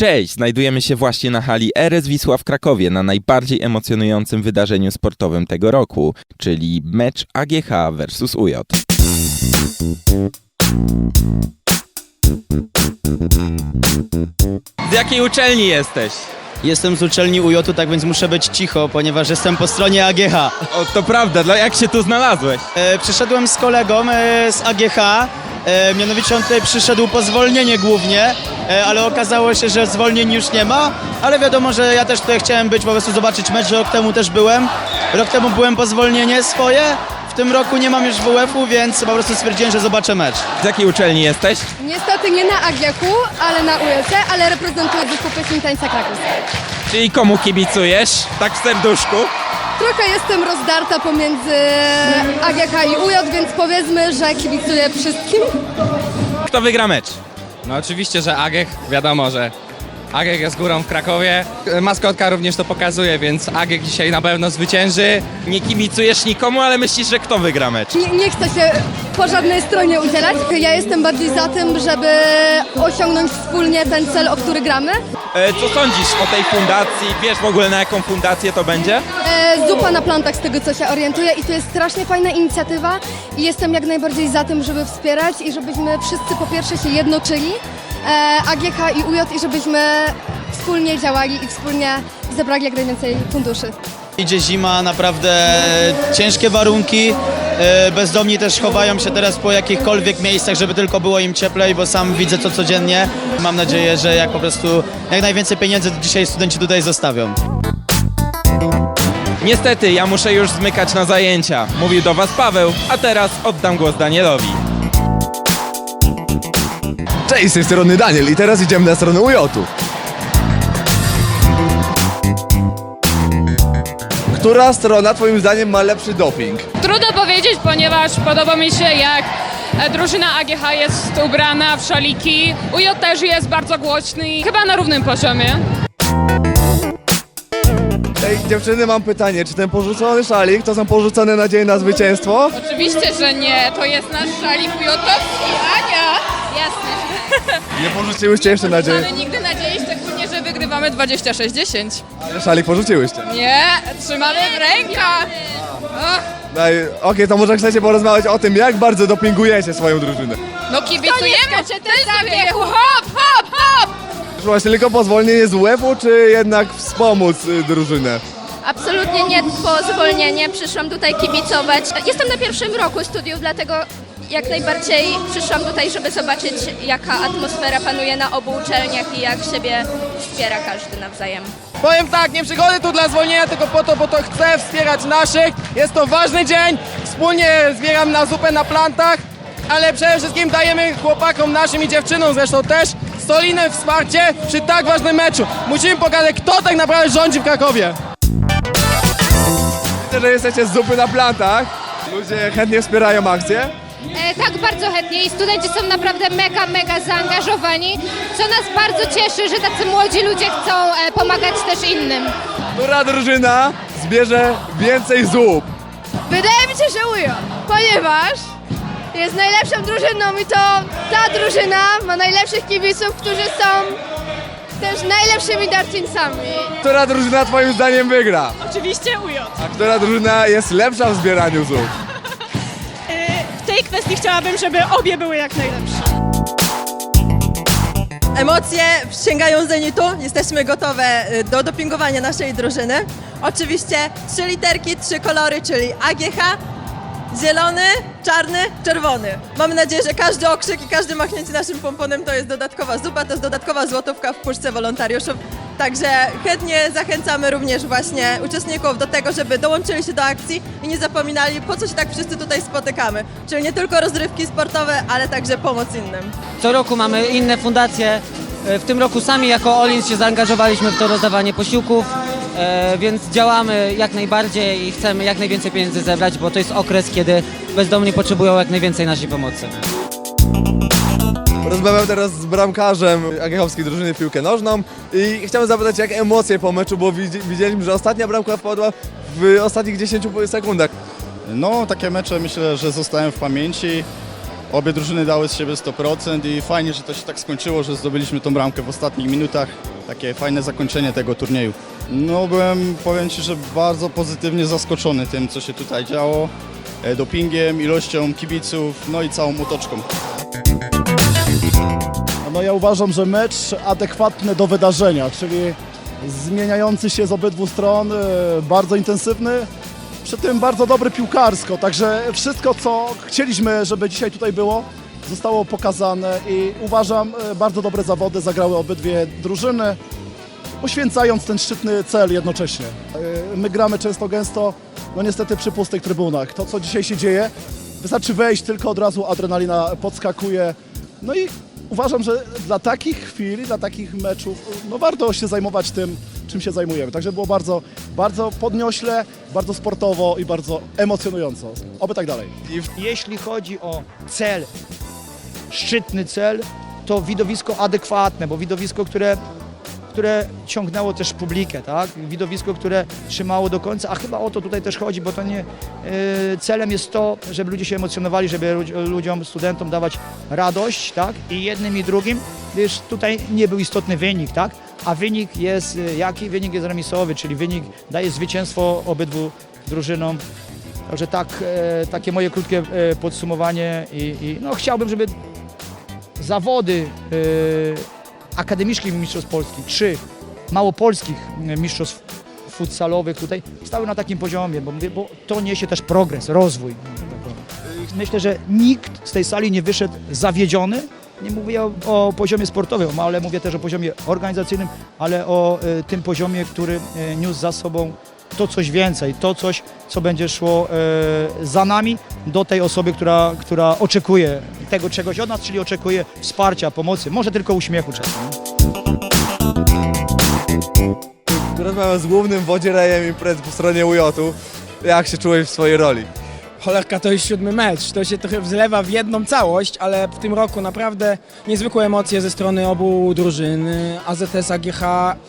Cześć, znajdujemy się właśnie na hali RS Wisła w Krakowie na najbardziej emocjonującym wydarzeniu sportowym tego roku, czyli mecz AGH vs UJ. Z jakiej uczelni jesteś? Jestem z uczelni UJ, tak więc muszę być cicho, ponieważ jestem po stronie AGH. O, to prawda, dla jak się tu znalazłeś? E, przyszedłem z kolegą e, z AGH, e, mianowicie on tutaj przyszedł po zwolnienie głównie, e, ale okazało się, że zwolnień już nie ma, ale wiadomo, że ja też tutaj chciałem być, po prostu zobaczyć mecz, że rok temu też byłem. Rok temu byłem po zwolnienie swoje, w tym roku nie mam już WF-u, więc po prostu stwierdziłem, że zobaczę mecz. Z jakiej uczelni jesteś? Niestety nie na Agiaku, ale na ULC, ale reprezentuję zespół pieśni tańca Kraków. Czyli komu kibicujesz? Tak w serduszku? Trochę jestem rozdarta pomiędzy AGK i UJ, więc powiedzmy, że kibicuję wszystkim. Kto wygra mecz? No oczywiście, że Agech, wiadomo, że Agech jest górą w Krakowie. Maskotka również to pokazuje, więc Agech dzisiaj na pewno zwycięży. Nie kibicujesz nikomu, ale myślisz, że kto wygra mecz? Nie, nie chcę się po żadnej stronie udzielać. Ja jestem bardziej za tym, żeby osiągnąć wspólnie ten cel, o który gramy. E, co sądzisz o tej fundacji? Wiesz w ogóle na jaką fundację to będzie? E, zupa na plantach, z tego co się orientuję i to jest strasznie fajna inicjatywa i jestem jak najbardziej za tym, żeby wspierać i żebyśmy wszyscy po pierwsze się jednoczyli, e, AGK i UJ i żebyśmy wspólnie działali i wspólnie zebrali jak najwięcej funduszy. Idzie zima, naprawdę ciężkie warunki. E, Bezdomni też chowają się teraz po jakichkolwiek miejscach, żeby tylko było im cieplej, bo sam widzę to codziennie. Mam nadzieję, że jak po prostu jak najwięcej pieniędzy dzisiaj studenci tutaj zostawią. Niestety, ja muszę już zmykać na zajęcia. Mówił do Was Paweł, a teraz oddam głos Danielowi. Cześć, z tej strony Daniel i teraz idziemy na stronę UJ-u. Która strona twoim zdaniem ma lepszy doping? Trudno powiedzieć, ponieważ podoba mi się jak e, drużyna AGH jest ubrana w szaliki. UJ też jest bardzo głośny i chyba na równym poziomie. Ej, dziewczyny, mam pytanie, czy ten porzucony szalik to są porzucone nadzieje na zwycięstwo? Oczywiście, że nie. To jest nasz szalik ujotowski. Ania! Jasne. Nie porzuciłyście jeszcze nadziei, Ale nigdy nadziei, szczególnie, że wygrywamy 26-10. ale szalik porzuciłyście. Nie, trzymamy w rękach. Och, Daj, Okej, to może chcecie porozmawiać o tym, jak bardzo dopingujecie swoją drużynę. no kibicujemy tylko wieku. Hop, hop, hop! Właśnie tylko pozwolnienie z UF-u, czy jednak wspomóc y, drużynę? Absolutnie nie po zwolnienie. Przyszłam tutaj kibicować. Jestem na pierwszym roku studiów, dlatego jak najbardziej przyszłam tutaj, żeby zobaczyć, jaka atmosfera panuje na obu uczelniach i jak siebie wspiera każdy nawzajem. Powiem tak, nie przychodzę tu dla zwolnienia, tylko po to, bo to chcę wspierać naszych. Jest to ważny dzień, wspólnie zbieram na zupę na plantach, ale przede wszystkim dajemy chłopakom naszym i dziewczynom zresztą też solidne wsparcie przy tak ważnym meczu. Musimy pokazać, kto tak naprawdę rządzi w Krakowie. Widzę, że jesteście z zupy na plantach. Ludzie chętnie wspierają akcję. E, tak, bardzo chętnie i studenci są naprawdę mega, mega zaangażowani, co nas bardzo cieszy, że tacy młodzi ludzie chcą e, pomagać też innym. Która drużyna zbierze więcej zup? Wydaje mi się, że UJ, ponieważ jest najlepszą drużyną i to ta drużyna ma najlepszych kibiców, którzy są też najlepszymi darczyńcami. Która drużyna twoim zdaniem wygra? Oczywiście UJ. A która drużyna jest lepsza w zbieraniu zup? Chciałabym, żeby obie były jak najlepsze. Emocje sięgają zenitu. Jesteśmy gotowe y, do dopingowania naszej drużyny. Oczywiście trzy literki, trzy kolory, czyli AGH, zielony, czarny, czerwony. Mamy nadzieję, że każdy okrzyk i każde machnięcie naszym pomponem to jest dodatkowa zupa, to jest dodatkowa złotówka w puszce wolontariuszów. Także chętnie zachęcamy również właśnie uczestników do tego, żeby dołączyli się do akcji i nie zapominali, po co się tak wszyscy tutaj spotykamy. Czyli nie tylko rozrywki sportowe, ale także pomoc innym. Co roku mamy inne fundacje. E, W tym roku sami jako Olins się zaangażowaliśmy w to rozdawanie posiłków, e, więc działamy jak najbardziej i chcemy jak najwięcej pieniędzy zebrać, bo to jest okres, kiedy bezdomni potrzebują jak najwięcej naszej pomocy. Rozmawiam teraz z bramkarzem Agiechowskiej drużyny piłkę nożną i chciałem zapytać, jak emocje po meczu, bo widzi- widzieliśmy, że ostatnia bramka wpadła w ostatnich 10 sekundach. No, takie mecze myślę, że zostają w pamięci. Obie drużyny dały z siebie 100% i fajnie, że to się tak skończyło, że zdobyliśmy tą bramkę w ostatnich minutach. Takie fajne zakończenie tego turnieju. No byłem, powiem Ci, że bardzo pozytywnie zaskoczony tym, co się tutaj działo. E, Dopingiem, ilością kibiców, no i całą otoczką. No ja uważam, że mecz adekwatny do wydarzenia, czyli zmieniający się z obydwu stron, e, bardzo intensywny, przy tym bardzo dobry piłkarsko, także wszystko co chcieliśmy, żeby dzisiaj tutaj było, zostało pokazane i uważam e, bardzo dobre zawody zagrały obydwie drużyny, poświęcając ten szczytny cel jednocześnie. E, My gramy często gęsto, no niestety przy pustych trybunach. To co dzisiaj się dzieje, wystarczy wejść, tylko od razu adrenalina podskakuje. No i uważam, że dla takich chwil, dla takich meczów, no warto się zajmować tym, czym się zajmujemy. Także było bardzo, bardzo podniośle, bardzo sportowo i bardzo emocjonująco. Oby tak dalej. Jeśli chodzi o cel, szczytny cel, to widowisko adekwatne, bo widowisko, które, które ciągnęło też publikę, tak? Widowisko, które trzymało do końca, a chyba o to tutaj też chodzi, bo to nie, yy, celem jest to, żeby ludzie się emocjonowali, żeby ludzi- ludziom, studentom dawać radość, tak? I jednym i drugim, wiesz, tutaj nie był istotny wynik, tak? A wynik jest, y, jaki? Wynik jest remisowy, czyli wynik daje zwycięstwo obydwu drużynom. Także tak, e, takie moje krótkie e, podsumowanie i, i no, chciałbym, żeby zawody e, akademickich mistrzostw Polski czy małopolskich mistrzostw futsalowych tutaj stały na takim poziomie, bo, bo to niesie też progres, rozwój. Myślę, że nikt z tej sali nie wyszedł zawiedziony. Nie mówię o, o poziomie sportowym, ale mówię też o poziomie organizacyjnym, ale o e, tym poziomie, który e, niósł za sobą to coś więcej, to coś, co będzie szło e, za nami do tej osoby, która, która oczekuje tego czegoś od nas, czyli oczekuje wsparcia, pomocy, może tylko uśmiechu czasem. Rozmawiam z głównym wodzierejem imprez po stronie UJ-u. Jak się czułeś w swojej roli? Cholerka to jest siódmy mecz, to się trochę wzlewa w jedną całość, ale w tym roku naprawdę niezwykłe emocje ze strony obu drużyn. AZS AGH,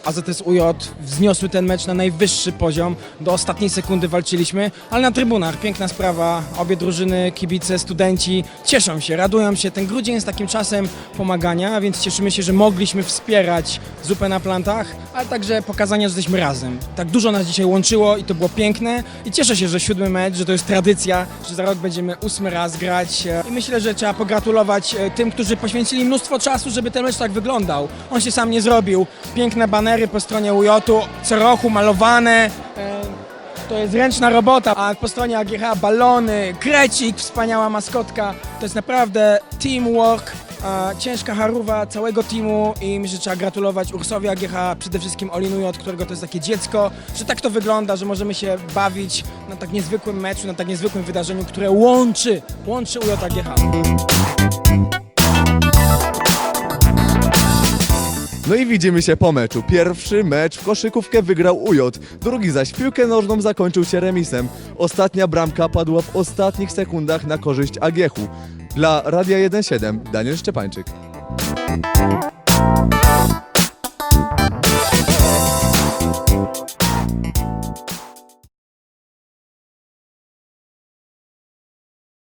AZS UJ wzniosły ten mecz na najwyższy poziom, do ostatniej sekundy walczyliśmy, ale na trybunach piękna sprawa, obie drużyny, kibice, studenci cieszą się, radują się. Ten grudzień jest takim czasem pomagania, więc cieszymy się, że mogliśmy wspierać zupę na plantach, ale także pokazania, że jesteśmy razem. Tak dużo nas dzisiaj łączyło i to było piękne i cieszę się, że siódmy mecz, że to jest tradycja, że za rok będziemy ósmy raz grać e, i myślę, że trzeba pogratulować e, tym, którzy poświęcili mnóstwo czasu, żeby ten mecz tak wyglądał. On się sam nie zrobił. Piękne banery po stronie UJ-u, co roku malowane. e, To jest ręczna robota, a po stronie AGH balony, krecik, wspaniała maskotka. To jest naprawdę teamwork, ciężka haruwa całego teamu i myślę, że trzeba gratulować Ursowi AGH, przede wszystkim Olinuju, od którego to jest takie dziecko, że tak to wygląda, że możemy się bawić na tak niezwykłym meczu, na tak niezwykłym wydarzeniu, które łączy, łączy UJ No i widzimy się po meczu. Pierwszy mecz w koszykówkę wygrał Ujot, drugi zaś piłkę nożną zakończył się remisem. Ostatnia bramka padła w ostatnich sekundach na korzyść Agiechu. Dla Radia 1.7 Daniel Szczepańczyk. Thank you.